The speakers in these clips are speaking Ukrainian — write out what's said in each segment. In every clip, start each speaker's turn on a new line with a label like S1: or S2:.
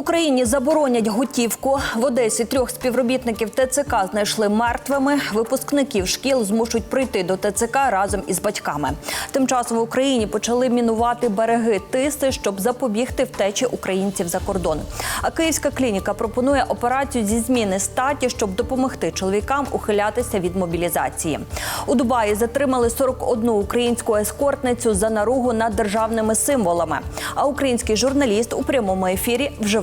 S1: Україні заборонять готівку. В Одесі трьох співробітників ТЦК знайшли мертвими. Випускників шкіл змушують прийти до ТЦК разом із батьками. Тим часом в Україні почали мінувати береги тиси, щоб запобігти втечі українців за кордон. А київська клініка пропонує операцію зі зміни статі, щоб допомогти чоловікам ухилятися від мобілізації. У Дубаї затримали 41 українську ескортницю за наругу над державними символами. А український журналіст у прямому ефірі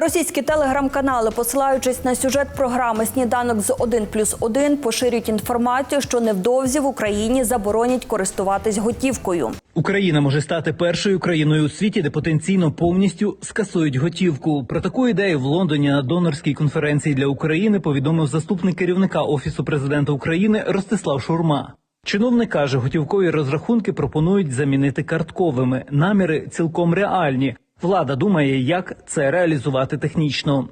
S1: Російські телеграм-канали, посилаючись на сюжет програми Сніданок з 1 плюс 1, поширюють інформацію, що невдовзі в Україні заборонять користуватись готівкою.
S2: Україна може стати першою країною у світі, де потенційно повністю скасують готівку. Про таку ідею в Лондоні на донорській конференції для України повідомив заступник керівника офісу президента України Ростислав Шурма. Чиновник каже, готівкові розрахунки пропонують замінити картковими. Наміри цілком реальні. Влада думає, як це реалізувати технічно.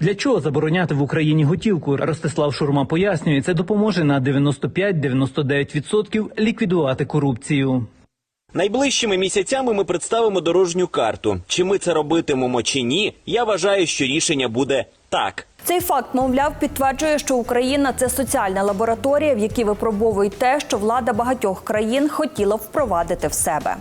S2: Для чого забороняти в Україні готівку? Ростислав Шурма пояснює, це допоможе на 95-99% ліквідувати корупцію.
S3: Найближчими місяцями ми представимо дорожню карту. Чи ми це робитимемо чи ні? Я вважаю, що рішення буде так.
S1: Цей факт, мовляв, підтверджує, що Україна це соціальна лабораторія, в якій випробовують те, що влада багатьох країн хотіла впровадити в себе.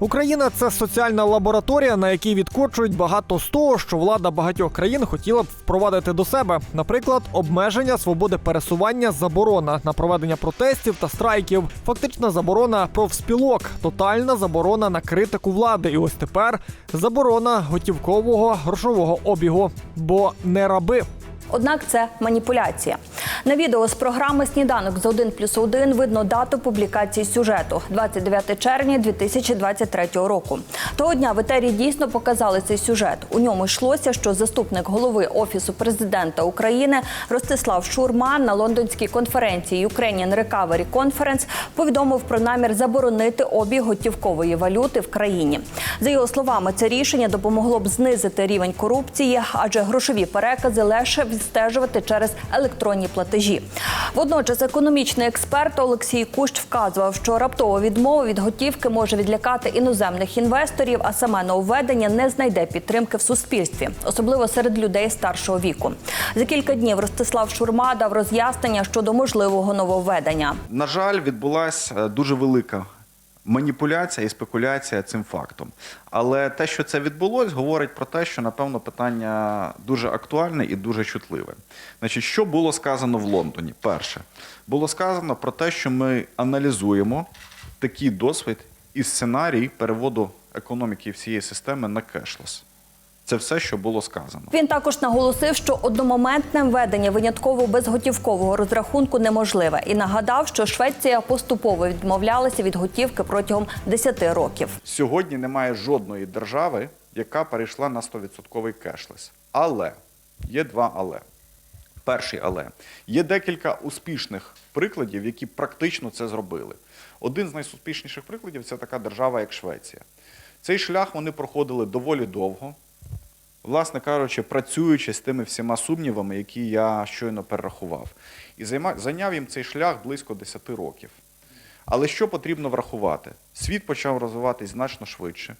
S4: Україна це соціальна лабораторія, на якій відкочують багато з того, що влада багатьох країн хотіла б впровадити до себе. Наприклад, обмеження свободи пересування, заборона на проведення протестів та страйків, фактична заборона профспілок, тотальна заборона на критику влади. І ось тепер заборона готівкового грошового обігу, бо не раби.
S1: Однак це маніпуляція. На відео з програми Сніданок з 1 плюс 1 видно дату публікації сюжету 29 червня 2023 року. Того дня в етері дійсно показали цей сюжет. У ньому йшлося, що заступник голови офісу президента України Ростислав Шурма на лондонській конференції Ukrainian Recovery Conference повідомив про намір заборонити обіг готівкової валюти в країні. За його словами, це рішення допомогло б знизити рівень корупції, адже грошові перекази легше відстежувати через електронні платежі. Водночас економічний експерт Олексій Кущ вказував, що раптова відмова від готівки може відлякати іноземних інвесторів, а саме нововведення не знайде підтримки в суспільстві, особливо серед людей старшого віку. За кілька днів Ростислав Шурма дав роз'яснення щодо можливого нововведення.
S5: На жаль, відбулася е, дуже велика маніпуляція і спекуляція цим фактом. Але те, що це відбулось, говорить про те, що напевно питання дуже актуальне і дуже чутливе. Значить, що було сказано в Лондоні? Перше, було сказано про те, що ми аналізуємо такий досвід і сценарій переводу економіки всієї системи на кешлес. Це все, що було сказано.
S1: Він також наголосив, що одномоментне введення винятково безготівкового розрахунку неможливе, і нагадав, що Швеція поступово відмовлялася від готівки протягом 10 років.
S5: Сьогодні немає жодної держави, яка перейшла на 100% кешлес. Але є два але. Перший але є декілька успішних прикладів, які практично це зробили. Один з найуспішніших прикладів це така держава, як Швеція. Цей шлях вони проходили доволі довго, власне кажучи, працюючи з тими всіма сумнівами, які я щойно перерахував. І зайняв їм цей шлях близько 10 років. Але що потрібно врахувати? Світ почав розвиватись значно швидше.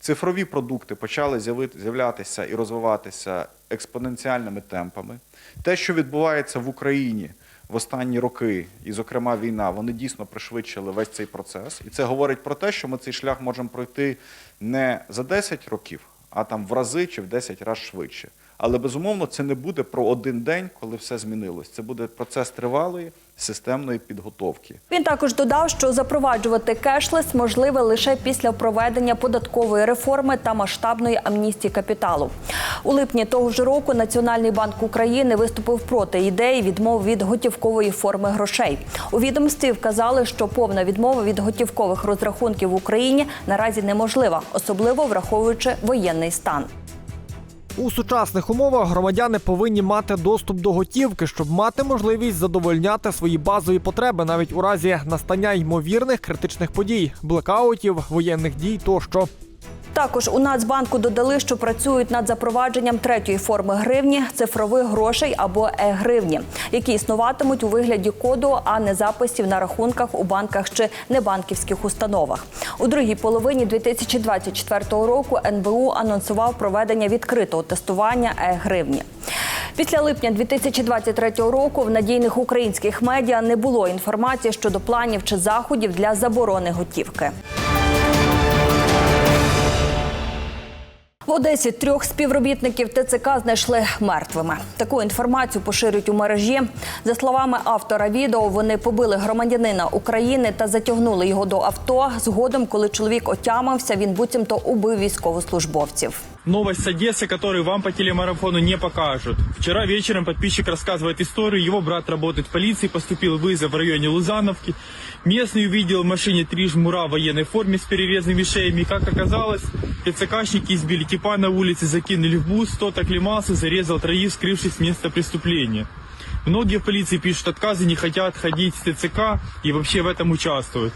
S5: Цифрові продукти почали з'являтися і розвиватися експоненціальними темпами. Те, що відбувається в Україні в останні роки, і, зокрема, війна, вони дійсно пришвидшили весь цей процес. І це говорить про те, що ми цей шлях можемо пройти не за 10 років, а там в рази чи в 10 разів швидше. Але безумовно це не буде про один день, коли все змінилось. Це буде процес тривалої системної підготовки.
S1: Він також додав, що запроваджувати кешлес можливе лише після проведення податкової реформи та масштабної амністії капіталу. У липні того ж року Національний банк України виступив проти ідеї відмови від готівкової форми грошей. У відомстві вказали, що повна відмова від готівкових розрахунків в Україні наразі неможлива, особливо враховуючи воєнний стан.
S4: У сучасних умовах громадяни повинні мати доступ до готівки, щоб мати можливість задовольняти свої базові потреби навіть у разі настання ймовірних критичних подій, блекаутів, воєнних дій тощо.
S1: Також у Нацбанку додали, що працюють над запровадженням третьої форми гривні цифрових грошей або е-гривні, які існуватимуть у вигляді коду, а не записів на рахунках у банках чи небанківських установах. У другій половині 2024 року НБУ анонсував проведення відкритого тестування е-гривні. Після липня 2023 року в надійних українських медіа не було інформації щодо планів чи заходів для заборони готівки. В Одесі трьох співробітників ТЦК знайшли мертвими. Таку інформацію поширюють у мережі. За словами автора відео, вони побили громадянина України та затягнули його до авто. Згодом, коли чоловік отямився, він буцімто убив військовослужбовців.
S6: Новость с Одессы, которую вам по телемарафону не покажут. Вчера вечером подписчик рассказывает историю. Его брат работает в полиции, поступил вызов в районе Лузановки. Местный увидел в машине три жмура в военной форме с перерезанными шеями. Как оказалось, ТЦКшники избили типа на улице, закинули в бус, тот оклемался, зарезал троих, скрывшись с места преступления. Многие в полиции пишут отказы, не хотят ходить в ТЦК и вообще в этом участвуют.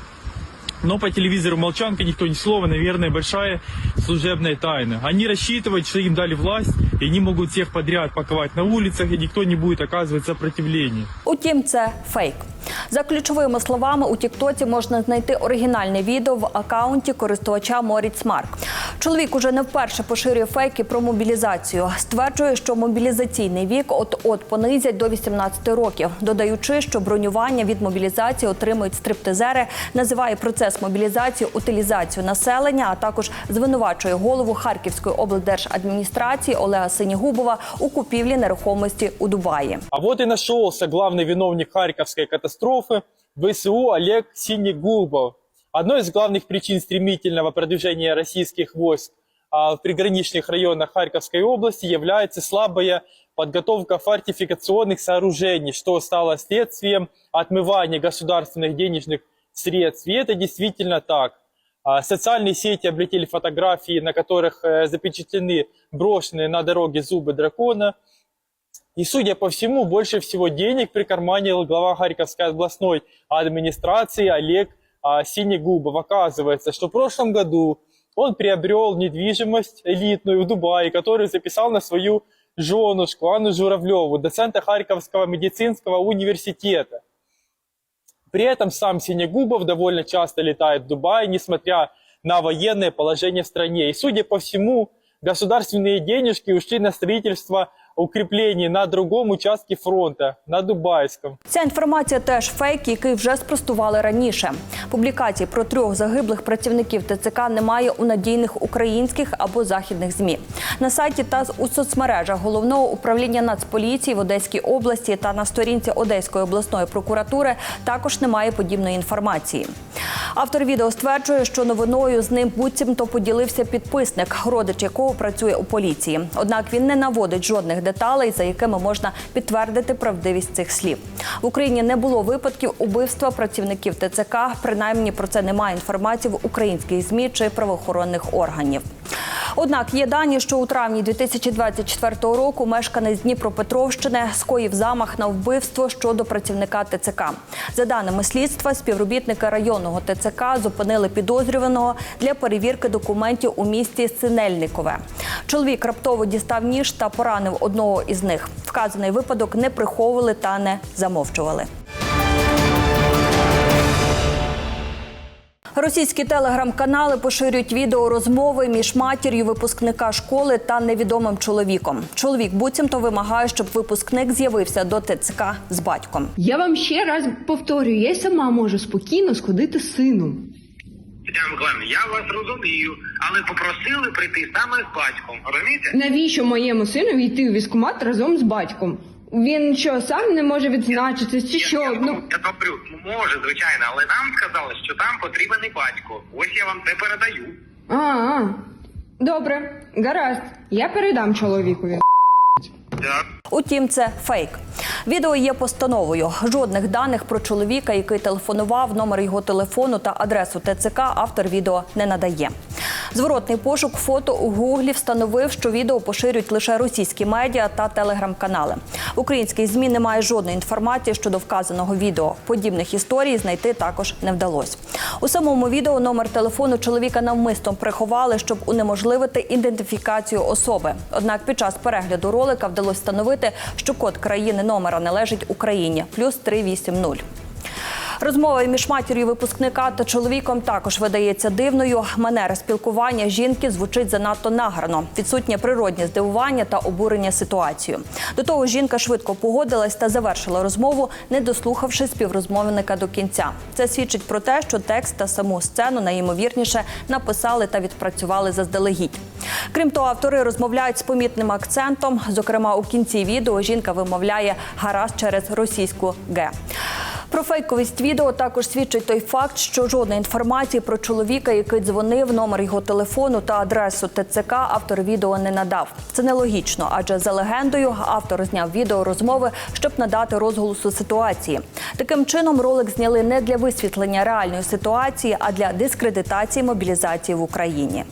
S6: Но по телевизору молчанка, никто ни слова, наверное, большая служебная тайна. Они рассчитывают, что им дали власть, и они могут всех подряд паковать на улицах, и никто не будет оказывать сопротивление.
S1: Утім, це фейк. За ключовими словами, у Тіктоці можна знайти оригінальне відео в акаунті користувача Моріц Марк. Чоловік уже не вперше поширює фейки про мобілізацію. Стверджує, що мобілізаційний вік от-от понизять до 18 років, додаючи, що бронювання від мобілізації отримують стриптизери, називає процес мобілізації утилізацію населення, а також звинувачує голову Харківської облдержадміністрації Олега Синігубова у купівлі нерухомості у Дубаї.
S6: А вот и нашелся главный виновник Харьковской катастрофы ВСУ Олег Синегубов. Одной из главных причин стремительного продвижения российских войск а, в приграничных районах Харьковской области является слабая подготовка фортификационных сооружений, что стало следствием отмывания государственных денежных средств. И это действительно так. А, Социальные сети облетели фотографии, на которых э, запечатлены брошенные на дороге зубы дракона. И, судя по всему, больше всего денег прикарманил глава Харьковской областной администрации Олег а, Синегубов. Оказывается, что в прошлом году он приобрел недвижимость элитную в Дубае, которую записал на свою женушку Анну Журавлеву, доцента Харьковского медицинского университета. При этом сам Синегубов довольно часто летает в Дубай, несмотря на военное положение в стране. И, судя по всему, государственные денежки ушли на строительство укреплений на другом участке фронта, на Дубайском.
S1: Ця інформація теж фейк, який вже спростували раніше. Публікацій про трьох загиблих працівників ТЦК немає у надійних українських або західних змі. На сайті та у соцмережах головного управління Нацполіції в Одеській області та на сторінці Одеської обласної прокуратури також немає подібної інформації. Автор відео стверджує, що новиною з ним буцімто поділився підписник, родич якого працює у поліції. Однак він не наводить жодних деталей, за якими можна підтвердити правдивість цих слів. В Україні не було випадків убивства працівників ТЦК. Принаймні про це немає інформації в українських змі чи правоохоронних органів. Однак є дані, що у травні 2024 року мешканець Дніпропетровщини скоїв замах на вбивство щодо працівника ТЦК. За даними слідства, співробітники районного ТЦК зупинили підозрюваного для перевірки документів у місті Синельникове. Чоловік раптово дістав ніж та поранив одного із них. Вказаний випадок не приховували та не замовчували. Російські телеграм-канали поширюють відео розмови між матір'ю випускника школи та невідомим чоловіком. Чоловік буцімто вимагає, щоб випускник з'явився до ТЦК з батьком.
S7: Я вам ще раз повторюю, я й сама можу спокійно сходити з сином.
S8: Тетяна Миколаївна, я вас розумію, але попросили прийти саме з батьком. Розумієте?
S7: Навіщо моєму сину йти у військкомат разом з батьком? Він що, сам не може відзначитись, чи
S8: Я,
S7: що?
S8: я,
S7: Ну
S8: я добрю, може, звичайно, але нам сказали, що там потрібен і батько. Ось я вам це передаю.
S7: а, а. добре, гаразд. Я передам чоловікові.
S1: Утім, це фейк. Відео є постановою. Жодних даних про чоловіка, який телефонував, номер його телефону та адресу ТЦК автор відео не надає. Зворотний пошук фото у гуглі встановив, що відео поширюють лише російські медіа та телеграм-канали. Українських змі немає жодної інформації щодо вказаного відео. Подібних історій знайти також не вдалося. У самому відео номер телефону чоловіка навмисно приховали, щоб унеможливити ідентифікацію особи. Однак під час перегляду ролика вдалося встановити, що код країни номера належить Україні плюс 380. Розмова між матір'ю випускника та чоловіком також видається дивною. Манера спілкування жінки звучить занадто награно. Відсутнє природнє здивування та обурення ситуацією. До того жінка швидко погодилась та завершила розмову, не дослухавши співрозмовника до кінця. Це свідчить про те, що текст та саму сцену найімовірніше написали та відпрацювали заздалегідь. Крім того, автори розмовляють з помітним акцентом. Зокрема, у кінці відео жінка вимовляє гаразд через російську г. Про фейковість відео також свідчить той факт, що жодної інформації про чоловіка, який дзвонив, номер його телефону та адресу ТЦК автор відео не надав. Це нелогічно, адже за легендою автор зняв відео розмови, щоб надати розголосу ситуації. Таким чином, ролик зняли не для висвітлення реальної ситуації, а для дискредитації мобілізації в Україні.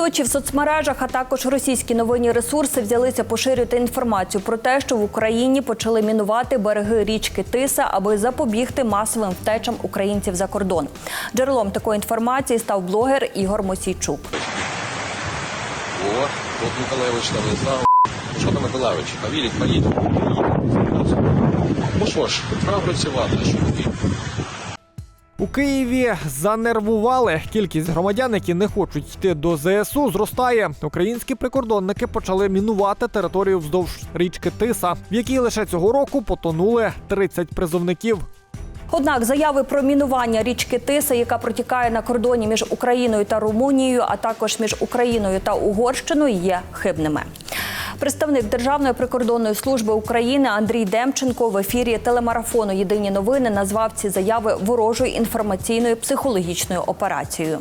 S1: Користувачі в соцмережах, а також російські новинні ресурси взялися поширювати інформацію про те, що в Україні почали мінувати береги річки Тиса, аби запобігти масовим втечам українців за кордон. Джерелом такої інформації став блогер Ігор Мосійчук.
S9: О, тут Миколаевич там не знав. Що там Миколаевич? Повірить, поїдь. Ну що ж, треба працювати.
S4: У Києві занервували. Кількість громадян, які не хочуть йти до ЗСУ, зростає. Українські прикордонники почали мінувати територію вздовж річки Тиса, в якій лише цього року потонули 30 призовників.
S1: Однак заяви про мінування річки Тиса, яка протікає на кордоні між Україною та Румунією, а також між Україною та Угорщиною, є хибними. Представник Державної прикордонної служби України Андрій Демченко в ефірі телемарафону Єдині новини назвав ці заяви ворожою інформаційною психологічною операцією.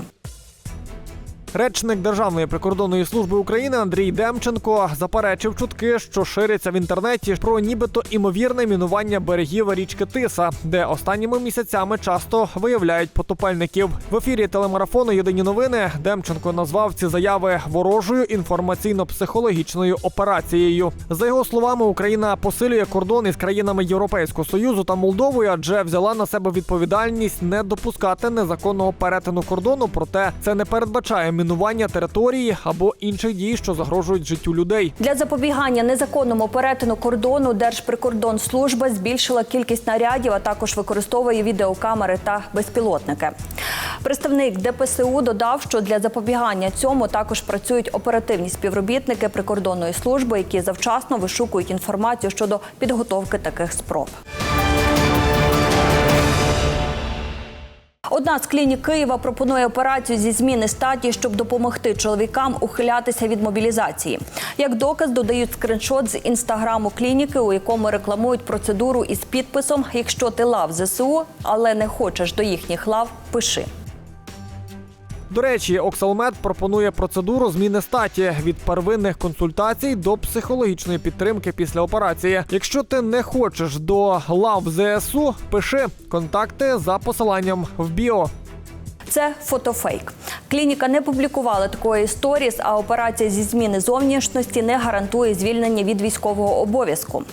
S4: Речник Державної прикордонної служби України Андрій Демченко заперечив чутки, що ширяться в інтернеті про нібито імовірне мінування берегів річки Тиса, де останніми місяцями часто виявляють потопельників. В ефірі телемарафону Єдині новини Демченко назвав ці заяви ворожою інформаційно-психологічною операцією. За його словами, Україна посилює кордон із країнами Європейського союзу та Молдовою, адже взяла на себе відповідальність не допускати незаконного перетину кордону. Проте це не передбачає мінування території або інших дій, що загрожують життю людей.
S1: Для запобігання незаконному перетину кордону Держприкордонслужба збільшила кількість нарядів, а також використовує відеокамери та безпілотники. Представник ДПСУ додав, що для запобігання цьому також працюють оперативні співробітники прикордонної служби, які завчасно вишукують інформацію щодо підготовки таких спроб. Одна з клінік Києва пропонує операцію зі зміни статі, щоб допомогти чоловікам ухилятися від мобілізації. Як доказ додають скриншот з інстаграму клініки, у якому рекламують процедуру із підписом Якщо ти лав ЗСУ, але не хочеш до їхніх лав, пиши.
S4: До речі, Оксалмед пропонує процедуру зміни статі від первинних консультацій до психологічної підтримки після операції. Якщо ти не хочеш до лав ЗСУ, пиши контакти за посиланням в біо.
S1: Це фотофейк. Клініка не публікувала такої сторіс, а операція зі зміни зовнішності не гарантує звільнення від військового обов'язку.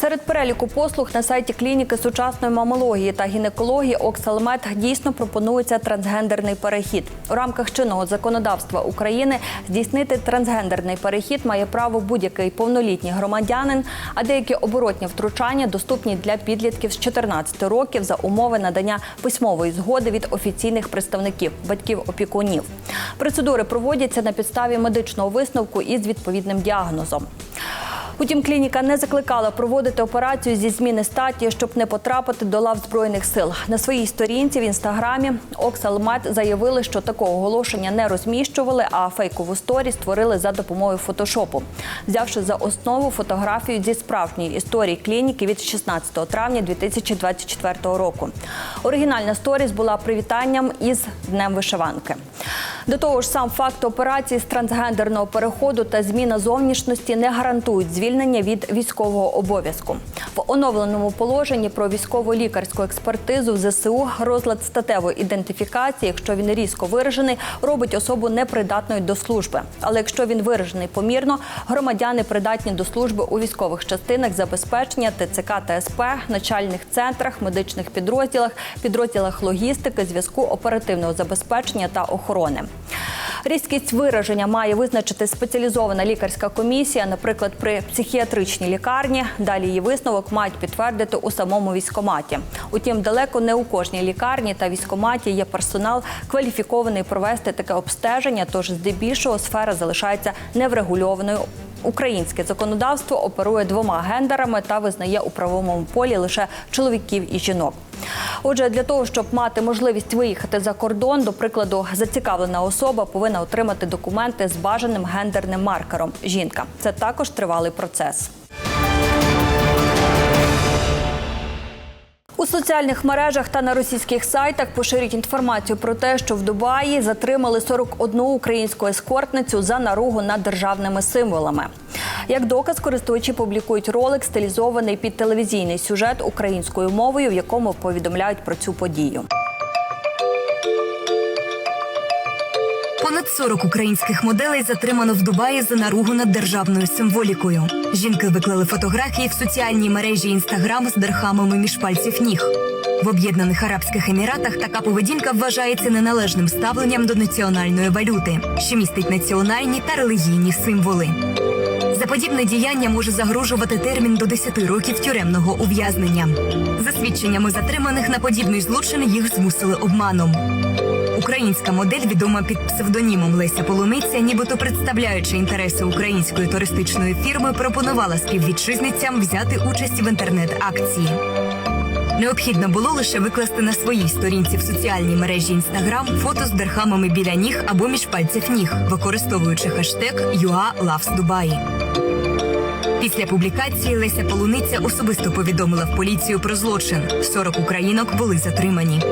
S1: Серед переліку послуг на сайті клініки сучасної мамології та гінекології Оксалмед дійсно пропонується трансгендерний перехід. У рамках чинного законодавства України здійснити трансгендерний перехід має право будь-який повнолітній громадянин, а деякі оборотні втручання доступні для підлітків з 14 років за умови надання письмової згоди від офіційних представників батьків опікунів. Процедури проводяться на підставі медичного висновку із відповідним діагнозом. Утім, клініка не закликала проводити операцію зі зміни статі, щоб не потрапити до лав збройних сил. На своїй сторінці в інстаграмі Оксалмет заявили, що такого оголошення не розміщували, а фейкову сторі створили за допомогою фотошопу, взявши за основу фотографію зі справжньої історії клініки від 16 травня 2024 року. Оригінальна сторіс була привітанням із Днем вишиванки. До того ж, сам факт операції з трансгендерного переходу та зміна зовнішності не гарантують звільнення звільнення від військового обов'язку. В оновленому положенні про військово-лікарську експертизу в ЗСУ розлад статевої ідентифікації, якщо він різко виражений, робить особу непридатною до служби. Але якщо він виражений помірно, громадяни придатні до служби у військових частинах забезпечення ТЦК та СП, начальних центрах, медичних підрозділах, підрозділах логістики, зв'язку оперативного забезпечення та охорони. Різкість вираження має визначити спеціалізована лікарська комісія, наприклад, при психіатричній лікарні. Далі її висновок мають підтвердити у самому військоматі. Утім, далеко не у кожній лікарні та військоматі є персонал кваліфікований провести таке обстеження. Тож, здебільшого, сфера залишається неврегульованою. Українське законодавство оперує двома гендерами та визнає у правовому полі лише чоловіків і жінок. Отже, для того, щоб мати можливість виїхати за кордон, до прикладу, зацікавлена особа повинна отримати документи з бажаним гендерним маркером жінка. Це також тривалий процес. Соціальних мережах та на російських сайтах поширюють інформацію про те, що в Дубаї затримали 41 українську ескортницю за наругу над державними символами. Як доказ, користувачі публікують ролик, стилізований під телевізійний сюжет українською мовою, в якому повідомляють про цю подію.
S10: Понад 40 українських моделей затримано в Дубаї за наругу над державною символікою. Жінки виклали фотографії в соціальній мережі інстаграм з дерхамами між пальців ніг. В Об'єднаних Арабських Еміратах така поведінка вважається неналежним ставленням до національної валюти, що містить національні та релігійні символи. За подібне діяння може загрожувати термін до 10 років тюремного ув'язнення. За свідченнями затриманих на подібний злочин їх змусили обманом. Українська модель, відома під псевдонімом Леся Полуниця, нібито представляючи інтереси української туристичної фірми, пропонувала співвітчизницям взяти участь в інтернет-акції. Необхідно було лише викласти на своїй сторінці в соціальній мережі Інстаграм фото з дерхамами біля ніг або між пальців ніг, використовуючи хештег UA Після публікації Леся Полуниця особисто повідомила в поліцію про злочин. 40 українок були затримані.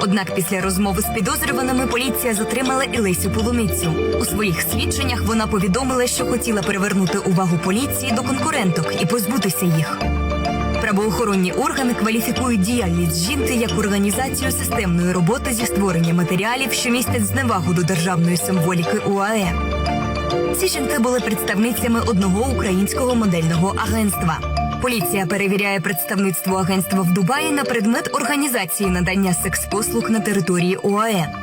S10: Однак після розмови з підозрюваними поліція затримала і Лесю Полуницю. У своїх свідченнях вона повідомила, що хотіла привернути увагу поліції до конкуренток і позбутися їх. Правоохоронні органи кваліфікують діяльність жінки як організацію системної роботи зі створення матеріалів, що містять зневагу до державної символіки УАЕ. Ці жінки були представницями одного українського модельного агентства. Поліція перевіряє представництво агентства в Дубаї на предмет організації надання секс-послуг на території ОАЕ.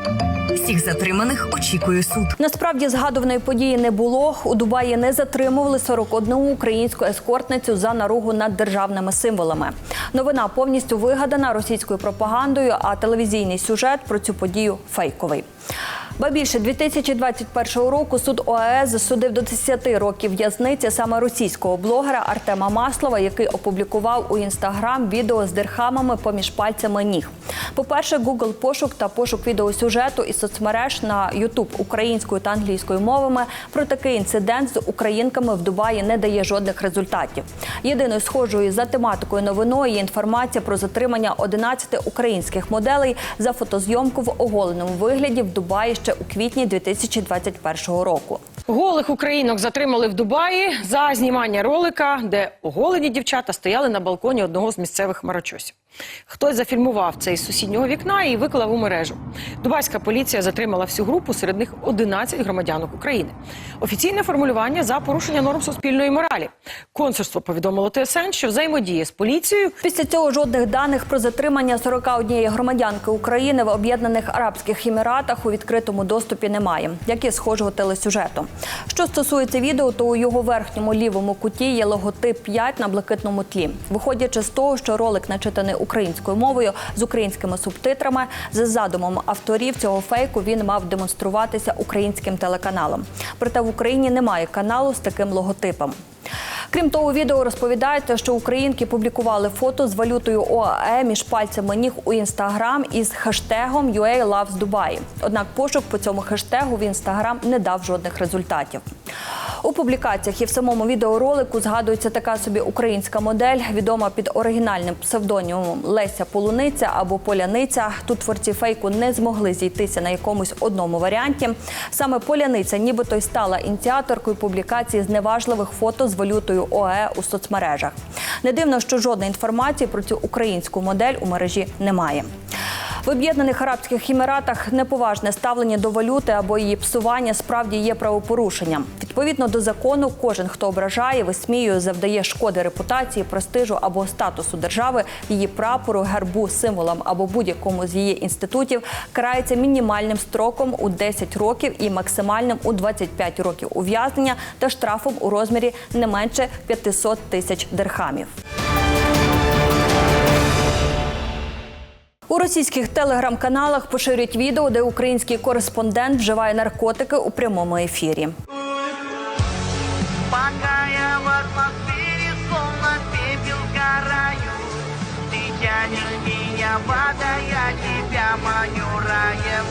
S10: Всіх затриманих очікує суд.
S1: Насправді згадуваної події не було. У Дубаї не затримували 41 українську ескортницю за наругу над державними символами. Новина повністю вигадана російською пропагандою, а телевізійний сюжет про цю подію фейковий. Ба більше 2021 року суд ОАЕ засудив до 10 років в'язниці саме російського блогера Артема Маслова, який опублікував у інстаграм відео з дирхамами поміж пальцями ніг. По-перше, Google пошук та пошук відеосюжету із соцмереж на YouTube українською та англійською мовами про такий інцидент з українками в Дубаї не дає жодних результатів. Єдиною схожою за тематикою новиною є інформація про затримання 11 українських моделей за фотозйомку в оголеному вигляді в Дубаї ще у квітні 2021 року.
S11: Голих українок затримали в Дубаї за знімання ролика, де оголені дівчата стояли на балконі одного з місцевих марочосів. Хтось зафільмував це із сусіднього вікна і виклав у мережу. Дубайська поліція затримала всю групу, серед них 11 громадянок України. Офіційне формулювання за порушення норм суспільної моралі. Консульство повідомило ТСН, що взаємодіє з поліцією
S1: Після цього жодних даних про затримання 41 громадянки України в Об'єднаних Арабських Еміратах у відкритому доступі немає, як і схожого телесюжету. Що стосується відео, то у його верхньому лівому куті є логотип 5 на блакитному тлі. Виходячи з того, що ролик начитаний українською мовою з українськими субтитрами, за задумом авторів цього фейку він мав демонструватися українським телеканалом. Проте в Україні немає каналу з таким логотипом. Крім того, відео розповідається, що українки публікували фото з валютою ОАЕ між пальцями ніг у інстаграм із хештегом UALovesDubai. Loves Dubai. Однак пошук по цьому хештегу в інстаграм не дав жодних результатів. У публікаціях і в самому відеоролику згадується така собі українська модель, відома під оригінальним псевдонімом Леся Полуниця або Поляниця. Тут творці фейку не змогли зійтися на якомусь одному варіанті. Саме Поляниця, нібито й стала ініціаторкою публікації зневажливих фото з валютою ОЕ у соцмережах. Не дивно, що жодної інформації про цю українську модель у мережі немає. В Об'єднаних Арабських Еміратах неповажне ставлення до валюти або її псування справді є правопорушенням. Відповідно до закону, кожен, хто ображає, висміює, завдає шкоди репутації, престижу або статусу держави, її прапору, гербу, символам або будь-якому з її інститутів, карається мінімальним строком у 10 років і максимальним у 25 років ув'язнення та штрафом у розмірі не менше 500 тисяч дирхамів. У російських телеграм-каналах поширюють відео, де український кореспондент вживає наркотики у прямому ефірі.
S8: Меня я тебя маню раем.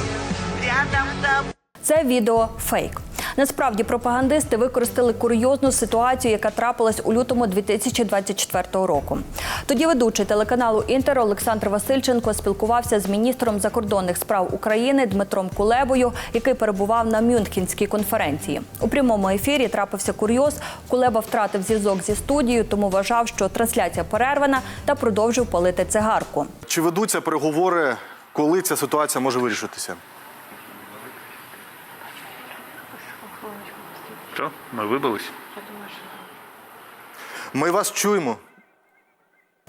S8: Рядом с тобой
S1: Це відео фейк. Насправді пропагандисти використали курйозну ситуацію, яка трапилась у лютому 2024 року. Тоді ведучий телеканалу Інтер Олександр Васильченко спілкувався з міністром закордонних справ України Дмитром Кулебою, який перебував на Мюнхенській конференції. У прямому ефірі трапився курйоз. Кулеба втратив зв'язок зі студією, тому вважав, що трансляція перервана та продовжив палити цигарку.
S12: Чи ведуться переговори, коли ця ситуація може вирішитися?
S9: Що? Ми вибились?
S12: Ми вас чуємо.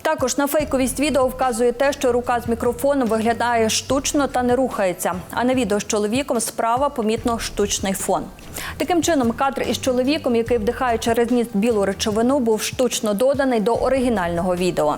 S1: Також на фейковість відео вказує те, що рука з мікрофоном виглядає штучно та не рухається. А на відео з чоловіком справа помітно штучний фон. Таким чином, кадр із чоловіком, який вдихає через ніс білу речовину, був штучно доданий до оригінального відео.